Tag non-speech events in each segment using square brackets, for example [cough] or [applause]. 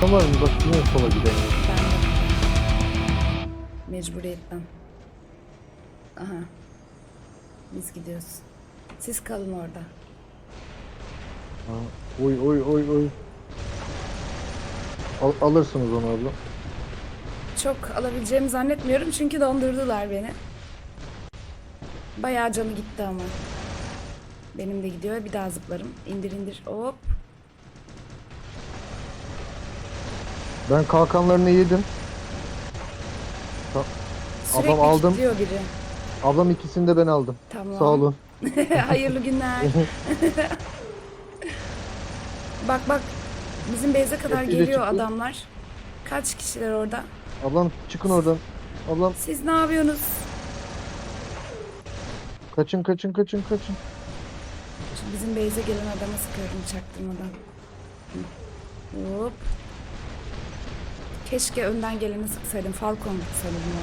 Tamam? Bak yine sola gidelim. Ben de. Mecburiyetten. Aha. Biz gidiyoruz. Siz kalın orada. Ha, Oy oy oy oy. Al, alırsınız onu abla. Çok alabileceğimi zannetmiyorum çünkü dondurdular beni. Bayağı canı gitti ama. Benim de gidiyor. Bir daha zıplarım. İndir indir. Hop. Ben kalkanlarını yedim. Sürekli Adam aldım. kilitliyor biri. Ablam ikisini de ben aldım. Tamam. Sağ olun. [laughs] Hayırlı günler. [laughs] bak bak. Bizim base'e kadar Hepsi de geliyor çıktı. adamlar. Kaç kişiler orada? Ablam çıkın oradan. Ablam Siz ne yapıyorsunuz? kaçın kaçın kaçın kaçın. Şimdi bizim base'e gelen adama sıkıyorum çaktırmadan. Hop. Keşke önden geleni sıksaydım. Falcon sanırım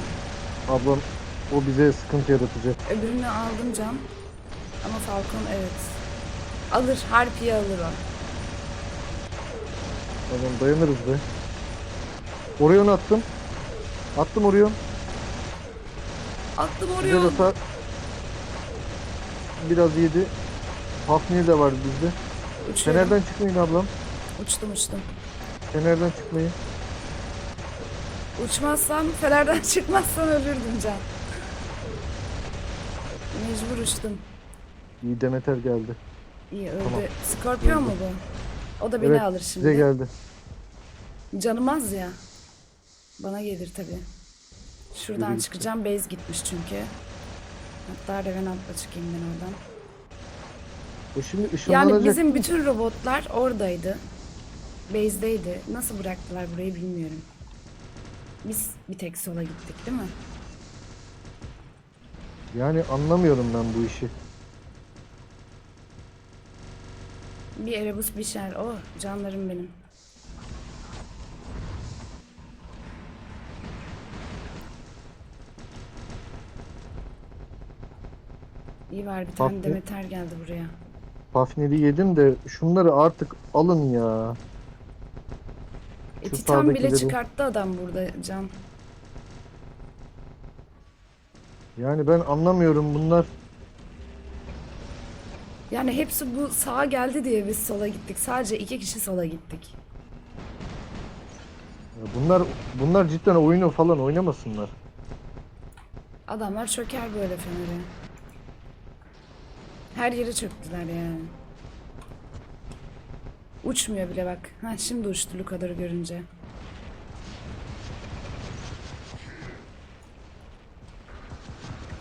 o. Ablam o bize sıkıntı yaratacak. Öbürünü aldım can. Ama Falcon evet. Alır. Harpiye alır o. Ablam dayanırız be. Orion attım. Attım Orion. Attım Güzel oraya. hasar. Biraz yedi. Hafnir de var bizde. Uçuyorum. Fenerden çıkmayın ablam. Uçtum uçtum. Fenerden çıkmayın. Uçmazsam, fenerden [laughs] çıkmazsam ölürdüm can. Mecbur uçtum. İyi Demeter geldi. İyi öldü. Tamam. Skorpiyon mu bu? O da beni evet alır size şimdi. geldi. Canım az ya. Bana gelir tabi. Şuradan Yürü çıkacağım. Base gitmiş çünkü. Hatta Revenant'la çıkayım ben oradan. O şimdi ışınlanacak. Yani bizim bütün robotlar oradaydı. Base'deydi. Nasıl bıraktılar burayı bilmiyorum. Biz bir tek sola gittik değil mi? Yani anlamıyorum ben bu işi. Bir Erebus bir şer. Oh canlarım benim. İyi var bir tane. Demeter geldi buraya. Hafnir'i yedim de şunları artık alın ya. E, Titan bile sağdakileri- çıkarttı adam burada can. Yani ben anlamıyorum bunlar. Yani hepsi bu sağa geldi diye biz sola gittik. Sadece iki kişi sola gittik. ya Bunlar bunlar cidden oyunu falan oynamasınlar. Adamlar çöker böyle feneri. Her yere çöktüler yani. Uçmuyor bile bak. Ha şimdi uçtu Lukadar'ı görünce.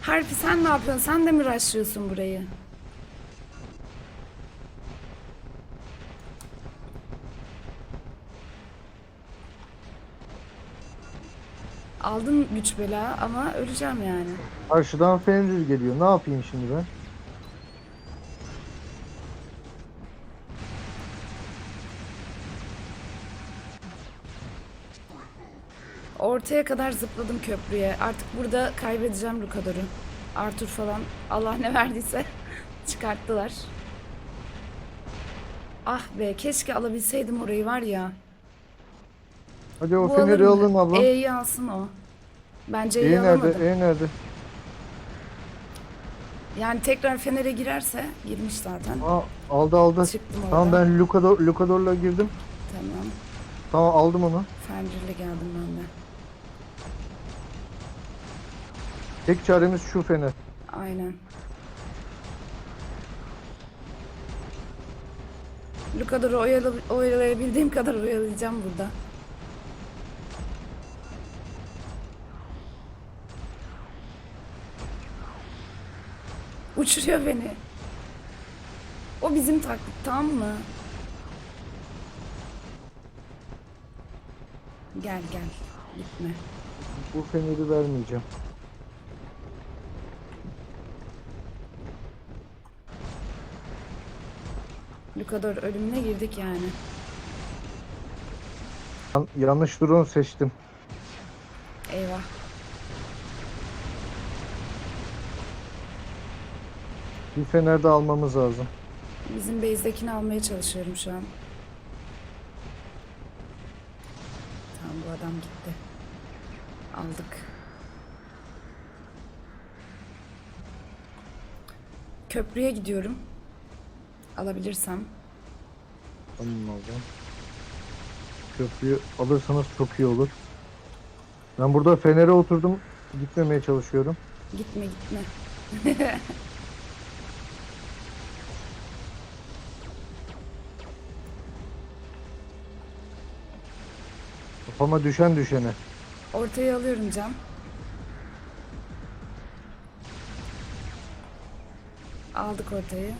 Harpi sen ne yapıyorsun? Sen de mi rushlıyorsun burayı? Aldın güç bela ama öleceğim yani. Karşıdan Fenrir geliyor. Ne yapayım şimdi ben? Ortaya kadar zıpladım köprüye. Artık burada kaybedeceğim Lukador'u. Arthur falan Allah ne verdiyse [laughs] çıkarttılar. Ah be keşke alabilseydim orayı var ya. Hadi o Bu alın mı? ablam. E'yi alsın o. Bence E E'yi alamadım. nerede? E nerede? Yani tekrar Fener'e girerse girmiş zaten. Aa, aldı aldı. Çıktım oradan. Tamam ben Lukador, Lukador'la girdim. Tamam. Tamam aldım onu. Fenrir'le geldim ben de. Tek çaremiz şu Fener. Aynen. Lukador'u oyala, oyalayabildiğim kadar oyalayacağım burada. Uçuruyor beni. O bizim taklit tamam mı? Gel gel. Gitme. Bu Fener'i vermeyeceğim. Lukador ölümüne girdik yani. Yan- yanlış drone seçtim. Eyvah. Bir Fener de almamız lazım. Bizim base'dekini almaya çalışıyorum şu an. bu adam gitti. Aldık. Köprüye gidiyorum. Alabilirsem. Tamam alacağım. Köprüyü alırsanız çok iyi olur. Ben burada fenere oturdum. Gitmemeye çalışıyorum. Gitme gitme. [laughs] Kafama düşen düşene. Ortaya alıyorum cam. Aldık ortayı.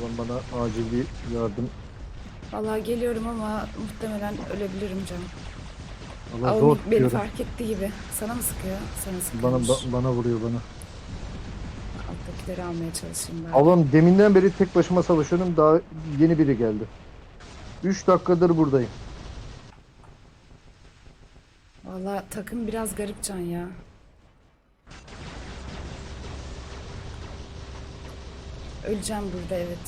Ulan bana acil bir yardım. Vallahi geliyorum ama muhtemelen ölebilirim cam. Allah zor Avnik beni tutuyorum. fark etti gibi. Sana mı sıkıyor? Sana Bana, sıkıyormuş. ba- bana vuruyor bana. Alttakileri almaya çalışayım ben. Allah'ım deminden beri tek başıma savaşıyorum. Daha yeni biri geldi. 3 dakikadır buradayım. Vallahi takım biraz garip can ya. Öleceğim burada evet.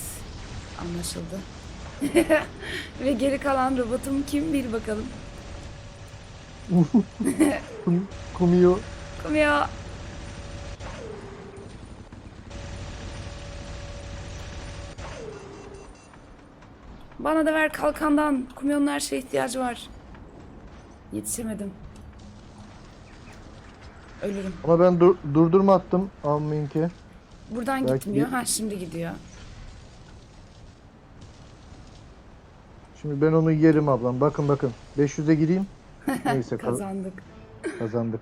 Anlaşıldı. [laughs] Ve geri kalan robotum kim bil bakalım. Kum, kumuyor. Kumya. Bana da ver kalkandan. Kumyonun her şeye ihtiyacı var. Yetişemedim. Ölürüm. Ama ben dur- durdurma attım. Amminki. Buradan Belki gitmiyor. Ha şimdi gidiyor. Şimdi ben onu yerim ablam. Bakın bakın. 500'e gireyim. [laughs] Neyse ka- Kazandık. kazandık.